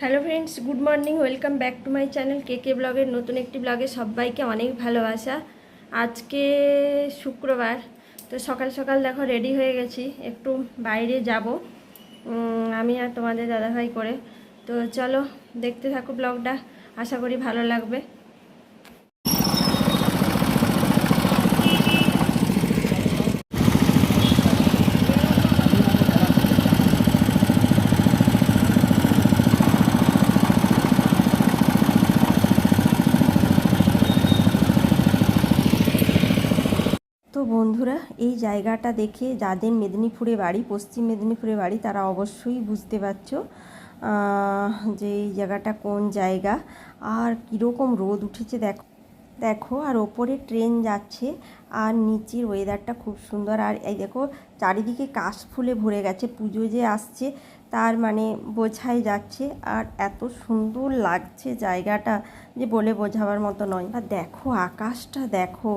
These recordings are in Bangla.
Hello friends, good morning, welcome back to my channel কে কে ব্লগের নতুন একটি ব্লগে সবাইকে অনেক ভালোবাসা। আজকে শুক্রবার, তো সকাল সকাল দেখো রেডি হয়ে গেছি, একটু বাইরে যাব। আমি আর তোমাদের দাদাভাই করে। তো চলো দেখতে থাকো ব্লগটা, আশা করি ভালো লাগবে তো বন্ধুরা, এই জায়গাটা দেখে যাদের মেদিনীপুরে বাড়ি, পশ্চিম মেদিনীপুরে বাড়ি, তারা অবশ্যই বুঝতে পারছ যে এই জায়গাটা কোন জায়গা। আর কীরকম রোদ উঠেছে দেখো দেখো, আর ওপরে ট্রেন যাচ্ছে, আর নিচের ওয়েদারটা খুব সুন্দর। আর এই দেখো, চারিদিকে কাশ ফুলে ভরে গেছে, পুজো যে আসছে, তার মানে বোঝাই যাচ্ছে, আর এত সুন্দর লাগছে জায়গাটা, যে বলে বোঝাবার মতো নয়। আর দেখো, আকাশটা দেখো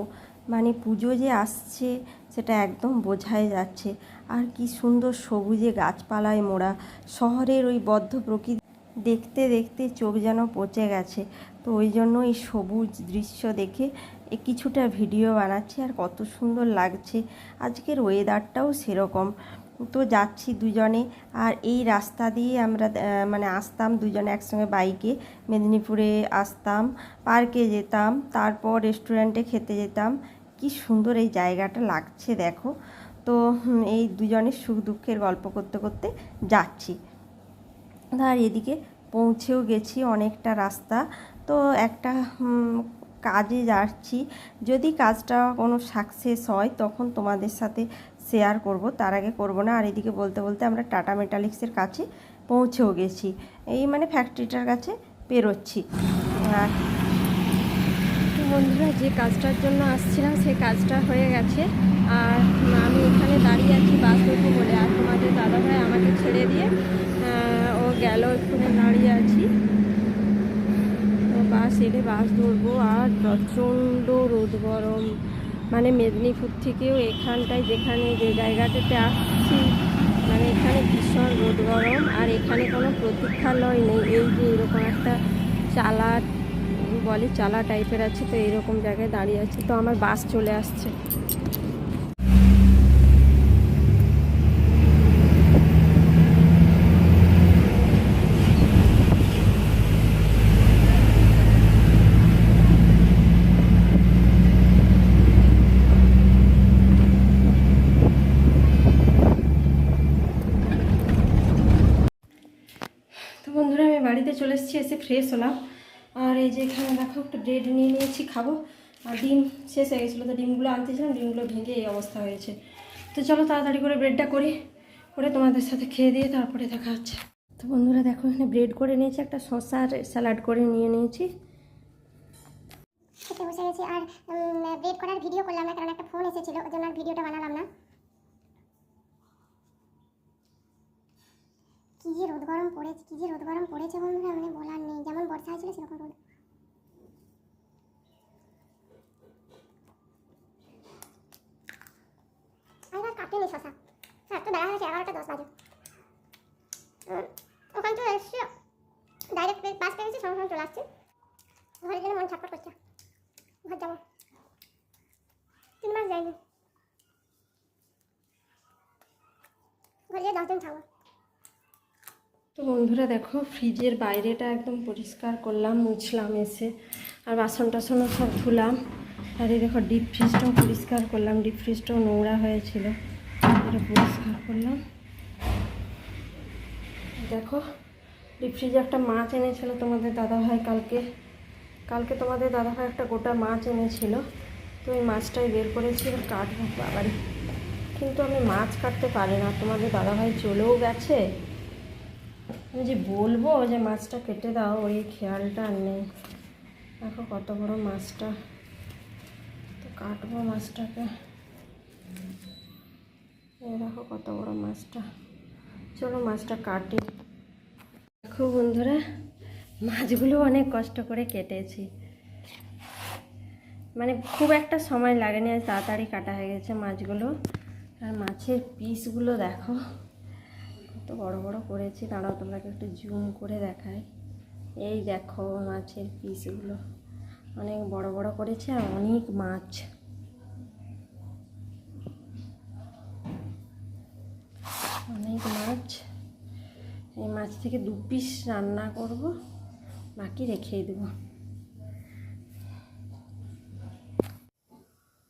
মানে পুজো যে আসছে, সেটা একদম বোঝাই যাচ্ছে। আর কি সুন্দর সবুজে গাছপালায় মোড়া। শহরের ওই বদ্ধ প্রকৃতি দেখতে দেখতে চোখ যেন পচে গেছে। তো ওই জন্য এই সবুজ দৃশ্য দেখে কিছুটা ভিডিও বানাচ্ছি, আর কত সুন্দর লাগছে। আজকের ওয়েদারটাও সেরকম। তো যাচ্ছি দুজনে, আর এই রাস্তা দিয়ে আমরা মানে আসতাম দুজনে একসঙ্গে বাইকে মেদিনীপুরে আসতাম পার্কে যেতাম, তারপর রেস্টুরেন্টে খেতে যেতাম। কি সুন্দর এই জায়গাটা লাগছে, দেখো। তো এই দুজনের সুখ দুঃখের গল্প করতে করতে যাচ্ছি। আর এদিকে পৌঁছেও গেছি অনেকটা রাস্তা। তো একটা কাজে যাচ্ছি। যদি কাজটা কোনো সাকসেস হয়, তখন তোমাদের সাথে শেয়ার করব। তার আগে করব না। আর এদিকে বলতে বলতে আমরা টাটা মেটালিক্সের কাছে পৌঁছেও গেছি। এই মানে ফ্যাক্টরিটার কাছে পেরোচ্ছি। আর বন্ধুরা, যে কাজটার জন্য আসছিলাম সেই কাজটা হয়ে গেছে। আর আমি এখানে দাঁড়িয়ে আছি বাস ধরবো বলে। আর তোমাদের দাদাভাই আমাকে ছেড়ে দিয়ে ও গেল এখানে দাঁড়িয়ে আছি। বাস এলে বাস ধরবো। আর প্রচণ্ড রোদ গরম। মানে মেদিনীপুর থেকেও এখানটায় যেখানে যে জায়গাটাতে আসছি মানে এখানে ভীষণ রোদ গরম। আর এখানে কোনো প্রতীক্ষালয় নেই। এই যে এরকম একটা চালা বলে চালা টাইপের আছে, তো এরকম জায়গায় দাঁড়িয়ে আছে। তো আমার বাস চলে আসছে। তো বন্ধুরা, আমি বাড়িতে চলে এসেছি, এসে ফ্রেশ হলাম। আর এই যে এখানে দেখো একটু ব্রেড নিয়ে নিয়েছি, খাব। আর ডিম শেষ হয়ে গেছিল, তো ডিমগুলো আনতেছিলাম, ডিমগুলো ভেঙে এই অবস্থা হয়েছে। তো চলো তাড়াতাড়ি করে ব্রেডটা করি, করে তোমাদের সাথে খেয়ে দিয়ে তারপরে দেখা হচ্ছে। তো বন্ধুরা দেখো, এখানে ব্রেড করে নিয়েছি, একটা শসার স্যালাড করে নিয়ে নিয়েছি। খেতে বসে গেছি। আর ব্রেড করার ভিডিও করলাম না, কারণ একটা ফোন এসেছিল, ওই জন্য আর ভিডিওটা বানালাম না। কি যে রোদ গরম পড়েছে, কী যে রোদ গরম পড়েছে বন্ধুরা মানে বলার নেই। যেমন বর্ষা হয়েছিল, সেরকম রোদ। আর কাটেনি শশা। হ্যাঁ তো বেড়া হয়েছে, এগারোটা দশ বাজে। ওখান থেকে এসছি ডাইরেক্ট বাস পেয়েছি সঙ্গে সঙ্গে চলে আসছি। ঘরের জন্য মন ছটফট করছে। ঘর যাব। তিন মাস যাইনি ঘরে গিয়ে দশ দিন থাকব। তো বন্ধুরা দেখো, ফ্রিজের বাইরেটা একদম পরিষ্কার করলাম, মুছলাম এসে। আর বাসন টাসনও সব ধুলাম। আর এই দেখো ডিপ ফ্রিজটাও পরিষ্কার করলাম ডিপ ফ্রিজটাও নোংরা হয়েছিল। এটা পরিষ্কার করলাম। দেখো ডিপ ফ্রিজে একটা মাছ এনেছিল তোমাদের দাদাভাই কালকে। কালকে তোমাদের দাদাভাই একটা গোটা মাছ এনেছিল। তো ওই মাছটাই বের করেছি কাটবো বাবারে। কিন্তু আমি মাছ কাটতে পারি না। তোমাদের দাদাভাই চলেও গেছে। আমি যে বলব যে মাছটা কেটে দাও, ওই খেয়ালটা আর নেই। দেখো কত বড় মাছটা। তো কাটবো মাছটাকে। দেখো কত বড় মাছটা। চলো মাছটা কাটি। দেখো বন্ধুরা, মাছগুলো অনেক কষ্ট করে কেটেছি। মানে খুব একটা সময় লাগেনি আর তাড়াতাড়ি কাটা হয়ে গেছে মাছগুলো। আর মাছের পিসগুলো দেখো। তো বড় বড় করেছি, দাঁড়াও তোমরাকে একটু জুম করে দেখাই। এই দেখো মাছের পিসগুলো অনেক বড় বড় করেছে আর অনেক মাছ। অনেক মাছ। এই মাছ থেকে দু পিস রান্না করব, বাকি রেখে দেবো।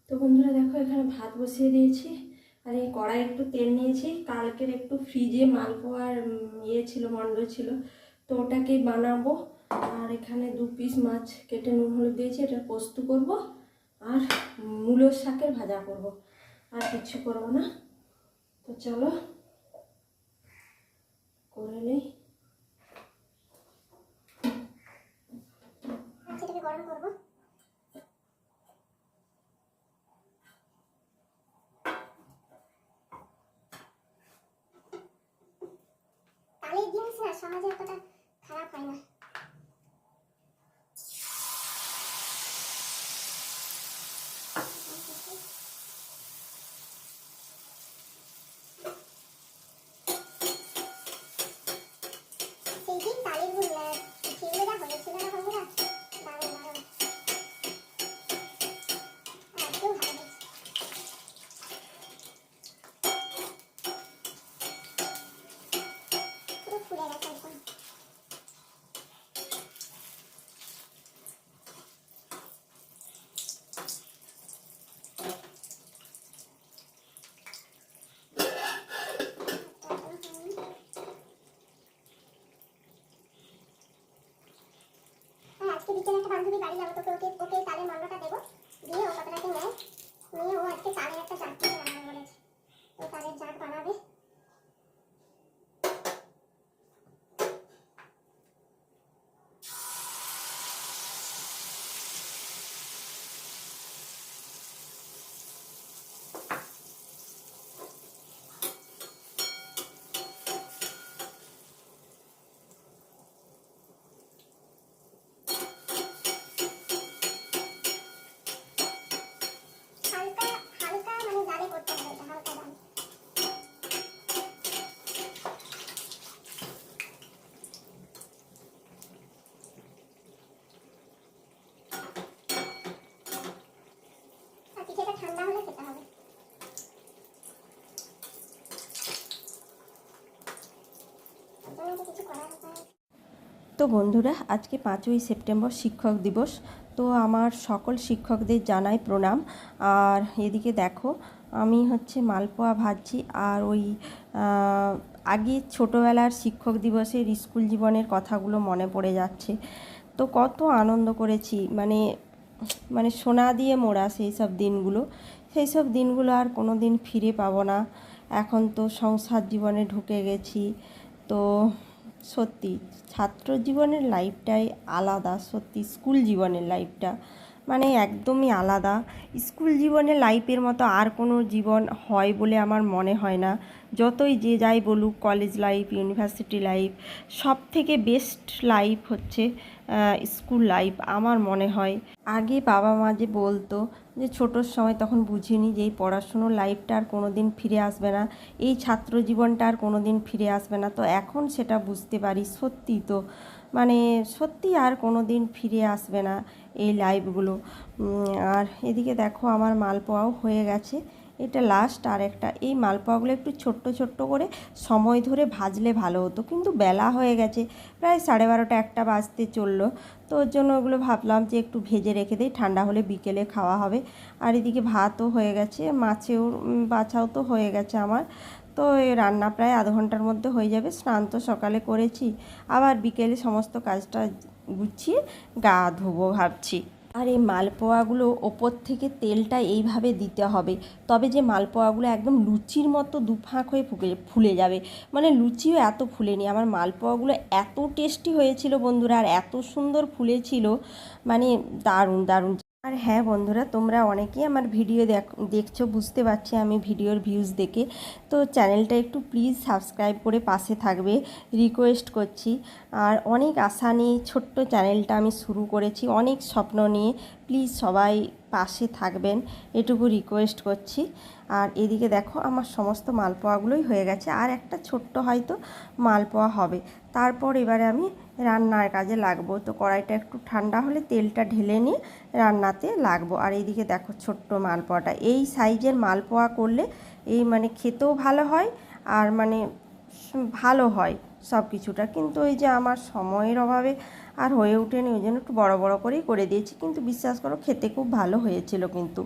তো বন্ধুরা দেখো এখানে ভাত বসিয়ে দিয়েছি। আর এই কড়াই একটু তেল নিয়েছি। কালকের একটু ফ্রিজে মালপোয়ার ইয়ে ছিল মন্ড ছিল। তো ওটাকে বানাবো। আর এখানে দু পিস মাছ কেটে নুন, হলুদ দিয়েছি। এটা পোস্ত করব। আর মূলোর শাকের ভাজা করব। আর কিছু করব না। তো চলো, করে নেই সেটাকে গরম করব তালের জিনিস না সমাজে এতটা খারাপ হয় না সেই দিন তালেরগুলো সেগুলো যা হয়েছিল না বন্ধুরা দারুণ দারুণ আজকেও ভালো হয়েছে পুরো ফুলে গেছে একদম আর আজকে বিকেলে একটা বান্ধবী বাড়ি যাব তোকে ওকে ওকে তালের মন্ডটা দেবো দিয়ে ও কতটাকে নেয় নিয়ে ও আজকে তালের একটা চাটনি বানাবে বলেছে ও তালের চাট বানাবে হালকা হালকা মানে জালে করতে হবে এটা হালকা জালে আর পিঠেটা ঠান্ডা হলে খেতে হবে ওর জন্য তো বন্ধুরা, আজকে পাঁচই সেপ্টেম্বর শিক্ষক দিবস, তো আমার সকল শিক্ষকদের জানাই প্রণাম। আর এদিকে দেখো, আমি হচ্ছে মালপোয়া ভাজছি, আর ওই আগে ছোটোবেলার শিক্ষক দিবসের স্কুল জীবনের কথাগুলো মনে পড়ে যাচ্ছে। তো কত আনন্দ করেছি মানে মানে সোনা দিয়ে মোড়া সেই সব দিনগুলো। সেই সব দিনগুলো আর কোনো দিন ফিরে পাবো না। এখন তো সংসার জীবনে ঢুকে গেছি। তো সত্যি ছাত্র জীবনের লাইফটাই আলাদা, সত্যি স্কুল জীবনের লাইফটা মানে একদমই আলাদা। স্কুল জীবনের লাইফের মতো আর কোনো জীবন হয় বলে আমার মনে হয় না। যতই যে যাই বলুক কলেজ লাইফ ইউনিভার্সিটি লাইফ সব থেকে বেস্ট লাইফ হচ্ছে স্কুল লাইফ আমার মনে হয়। আগে বাবা মা যে বলতো যে ছোটোর সময় তখন বুঝিনি যে এই পড়াশুনোর লাইফটা আর কোনো দিন ফিরে আসবে না। এই ছাত্র জীবনটা আর কোনো দিন ফিরে আসবে না। তো এখন সেটা বুঝতে পারি সত্যি তো। মানে সত্যি আর কোনো দিন ফিরে আসবে না এই লাইফগুলো আর এদিকে দেখো আমার মালপোয়াও হয়ে গেছে। এটা লাস্ট আর একটা। এই মালপোয়াগুলো একটু ছোট্ট ছোট্ট করে সময় ধরে ভাজলে ভালো হতো। কিন্তু বেলা হয়ে গেছে, প্রায় সাড়ে বারোটা একটা বাজতে চলল। তো ওর জন্য ওগুলো ভাবলাম যে একটু ভেজে রেখে দিই, ঠান্ডা হলে বিকেলে খাওয়া হবে। আর এদিকে ভাতও হয়ে গেছে, মাছেও বাছাও তো হয়ে গেছে আমার। তো রান্না প্রায় আধ ঘণ্টার মধ্যে হয়ে যাবে। স্নান তো সকালে করেছি, আবার বিকেলে সমস্ত কাজটা গুছিয়ে গা ধোবো ভাবছি। আর এই মালপোয়াগুলো ওপর থেকে তেলটা এইভাবে দিতে হবে। তবে যে মালপোয়াগুলো একদম লুচির মতো দুফাঁক হয়ে ফুকে, ফুলে যাবে। মানে লুচিও এত ফুলেনি। আমার মালপোয়াগুলো এত টেস্টি হয়েছিল বন্ধুরা, আর এত সুন্দর ফুলেছিল। মানে দারুণ দারুণ। আর হ্যাঁ বন্ধুরা, তোমরা অনেকেই আমার ভিডিও দেখ, দেখছ, বুঝতে পারছি আমি ভিডিওর ভিউজ দেখে। তো চ্যানেলটা একটু প্লিজ সাবস্ক্রাইব করে পাশে থাকবে রিকোয়েস্ট করছি। আর অনেক আশা নিয়ে ছোট্ট চ্যানেলটা আমি শুরু করেছি, অনেক স্বপ্ন নিয়ে প্লিজ সবাই পাশে থাকবেন, এটুকু রিকোয়েস্ট করছি। আর এদিকে দেখো, আমার সমস্ত মালপোয়াগুলোই হয়ে গেছে, আর একটা ছোট্ট হয়তো মালপোয়া হবে। তারপর এবারে আমি রান্নার কাজে লাগবো। তো কড়াইটা একটু ঠান্ডা হলে তেলটা ঢেলে নিয়ে রান্নাতে লাগবো। আর এইদিকে দেখো ছোট্ট মালপোয়াটা। এই সাইজের মালপোয়া করলে এই মানে খেতেও ভালো হয় আর মানে ভালো হয় সব কিছুটা কিন্তু ওই যে আমার সময়ের অভাবে আর হয়ে ওঠেনি, ওই জন্য একটু বড় বড় করেই করে দিয়েছি। কিন্তু বিশ্বাস করো খেতে খুব ভালো হয়েছিল কিন্তু।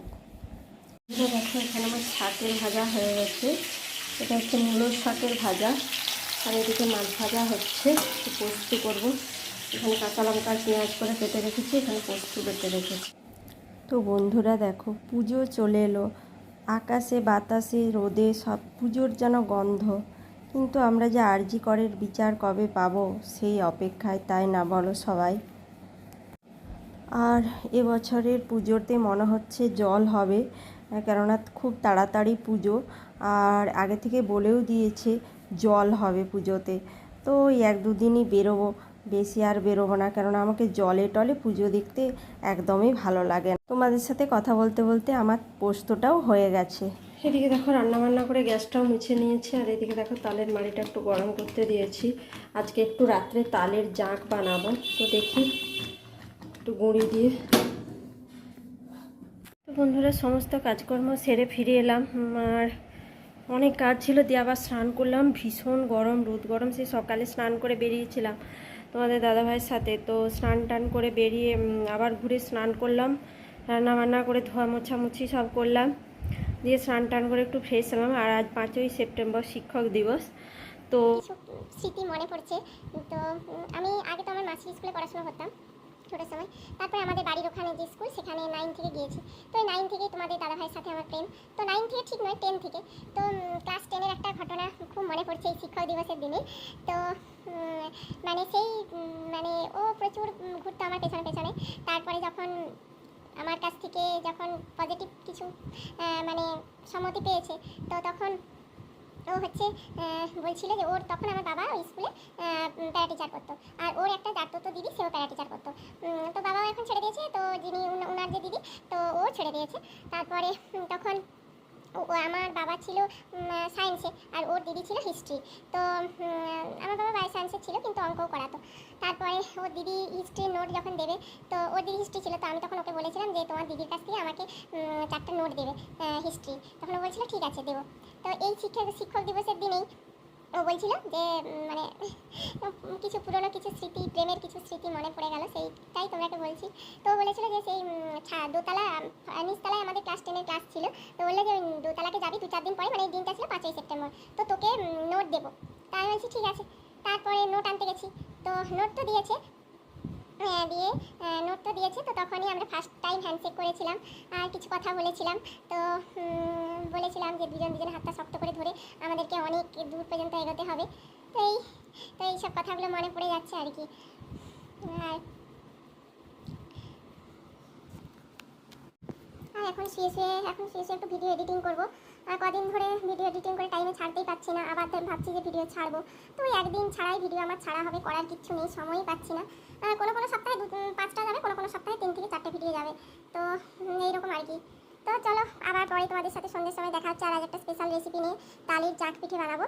দেখো, এখানে আমার শাকের ভাজা হয়ে গেছে। এটা হচ্ছে মূলোর শাকের ভাজা। আর এদিকে মাছ ভাজা হচ্ছে পোস্ত করব। এখানে কাঁচা লঙ্কা, পেঁয়াজ করে কেটে রেখেছি, এখানে পোস্ত বেটে রেখেছি। তো বন্ধুরা দেখো, পুজো চলে এলো। আকাশে, বাতাসে, রোদে সব পুজোর যেন গন্ধ। কিন্তু আমরা যে আরজি করের বিচার কবে পাবো, সেই অপেক্ষায়, তাই না বলো সবাই? আর এবছরের পুজোতে মনে হচ্ছে জল হবে, কেননা খুব তাড়াতাড়ি পুজো। আর আগে থেকে বলেও দিয়েছে জল হবে পুজোতে। তো ওই এক দুদিনই বেরোবো। বেশি আর বেরোবো না, কেননা আমাকে জলে টলে পুজো দেখতে একদমই ভালো লাগে না। তোমাদের সাথে কথা বলতে বলতে আমার পোস্তটাও হয়ে গেছে। এদিকে দেখো রান্না বান্না করে গ্যাসটাও মুছে নিয়েছি, আর এদিকে দেখো তালের মাড়িটা একটু গরম করতে দিয়েছি। আজকে একটু রাত্রে তালের জাঁক বানাবো, তো দেখি একটু গুঁড়ি দিয়ে। তো বন্ধুরা, সমস্ত কাজকর্ম সেরে ফিরে এলাম। আর অনেক কাজ ছিল, দিয়ে আবার স্নান করলাম। ভীষণ গরম, রোদ গরম, সেই সকালে স্নান করে বেরিয়েছিলাম তোমাদের দাদাভাইয়ের সাথে। তো স্নান টান করে বেরিয়ে আবার ঘুরে স্নান করলাম। রান্না বান্না করে ধোয়া মোছামুছি সব করলাম। দিয়ে স্নান টান করে একটু ফ্রেশ হলাম। আর আজ পাঁচই সেপ্টেম্বর শিক্ষক দিবস। তো স্মৃতি মনে পড়ছে। তো আমি আগে তো আমার মাসির স্কুলে পড়াশোনা করতাম। ছোটোর সময়। তারপরে আমাদের বাড়ির ওখানে যে স্কুল সেখানে নাইন থেকে গিয়েছি। তো নাইন থেকেই তোমাদের দাদাভাইয়ের সাথে আমার প্রেম। তো নাইন থেকে ঠিক নয় টেন থেকে। তো ক্লাস টেনের একটা ঘটনা খুব মনে পড়ছে এই শিক্ষক দিবসের দিনে। তো মানে সেই মানে ও প্রচুর ঘুরতো আমার পেছনে পেছনে। তারপরে যখন আমার কাছ থেকে যখন পজিটিভ কিছু মানে সম্মতি পেয়েছে, তো তখন ও হচ্ছে বলছিল যে ওর, তখন আমার বাবা ওই স্কুলে প্যারা টিচার করতো। আর ওর একটা জাততো দিদি, সেও প্যারা টিচার করতো উম, তো বাবাও এখন ছেড়ে দিয়েছে, তো যিনি ওনার যে দিদি, তো ও ছেড়ে দিয়েছে। তারপরে তখন ও- আমার বাবা ছিল সায়েন্সে আর ওর দিদি ছিল হিস্ট্রি তো আমার বাবা বায়ো সায়েন্সে ছিল, কিন্তু অঙ্কও করাতো। তারপরে ওর দিদি হিস্ট্রির নোট যখন দেবে, তো ওর দিদি হিস্ট্রি ছিল, তো আমি তখন ওকে বলেছিলাম যে, তোমার দিদির কাছ থেকে আমাকে চারটা নোট দেবে হিস্ট্রি তখন ও বলছিল, ঠিক আছে, দেবো। তো এই শিক্ষক শিক্ষক দিবসের দিনেই ও বলছিল যে মানে কিছু পুরনো কিছু স্মৃতি প্রেমের কিছু স্মৃতি মনে পড়ে গেল সেইটাই তোমাকে বলছি। তো বলেছিল যে সেই দোতলা নিচতলায় আমাদের ক্লাস টেনের ক্লাস ছিল। তো বলল যে দোতলাকে যাবি দু চার দিন পরে মানে এই দিনটা ছিল পাঁচই সেপ্টেম্বর। তো তোকে নোট দেবো। তা আমি বলছি ঠিক আছে। তারপরে নোট আনতে গেছি। তো নোট তো দিয়েছে। হ্যাঁ, দিয়ে নোট তো দিয়েছে। তো তখনই আমরা ফার্স্ট টাইম হ্যান্ডশেক করেছিলাম। আর কিছু কথা বলেছিলাম। তো বলেছিলাম যে দুজন দুজনের হাতটা শক্ত করে অনেক দূর পর্যন্ত এগোতে হবে? তো এই তো এই সব কথাগুলো মনে পড়ে যাচ্ছে আর কি। আর আর এখন শুয়ে শুয়ে এখন শুয়ে শুয়ে একটু ভিডিও এডিটিং করব। আর কদিন ধরে ভিডিও এডিটিং করে টাইমে ছাড়তেই পাচ্ছি না। আবার ভাবছি যে ভিডিও ছাড়বো। তো ওই একদিন ছাড়াই ভিডিও আমার ছাড়া হবে, করার কিচ্ছু নেই, সময়ই পাচ্ছি না। কোনো কোনো সপ্তাহে পাঁচটা যাবে, কোনো কোনো সপ্তাহে তিন থেকে চারটে ভিডিও যাবে। তো এইরকম আর কি। তো চলো আবার পরে তোমাদের সাথে সন্ধ্যের সময় দেখা হচ্ছে আর আজ একটা স্পেশাল রেসিপি নিয়ে তালির চাট পিঠে বানাবো।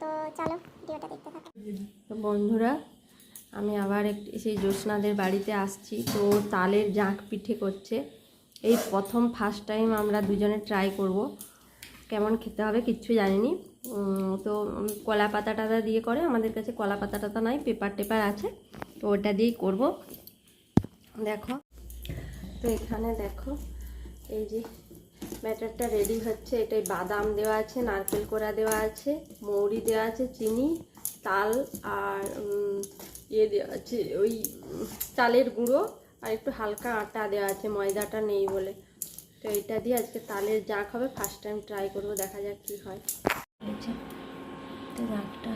তো চলো ভিডিওটা দেখতে থাকো। তো বন্ধুরা, আমি আবার একটি সেই জ্যোৎস্নাদের বাড়িতে আসছি। তো তালের জাঁক পিঠে করছে। এই প্রথম ফার্স্ট টাইম আমরা দুজনে ট্রাই করব। কেমন খেতে হবে কিচ্ছু জানিনি। তো কলা পাতা টাতা দিয়ে করে, আমাদের কাছে কলা পাতা টাতা নাই পেপার টেপার আছে। তো ওটা দিয়েই করব। দেখো, তো এখানে দেখো এই যে ব্যাটারটা রেডি হচ্ছে, এটাই বাদাম দেওয়া আছে, নারকেল কোড়া দেওয়া আছে, মৌরি দেওয়া আছে, চিনি, তাল আর ইয়ে দেওয়া আছে, ওই, চালের গুঁড়ো আর একটু হালকা আটা দেওয়া আছে, ময়দাটা নেই বলে। তো এইটা দিয়ে আজকে তালের জাঁক হবে ফার্স্ট টাইম ট্রাই করব, দেখা যাক কী হয়। আচ্ছা জাঁকটা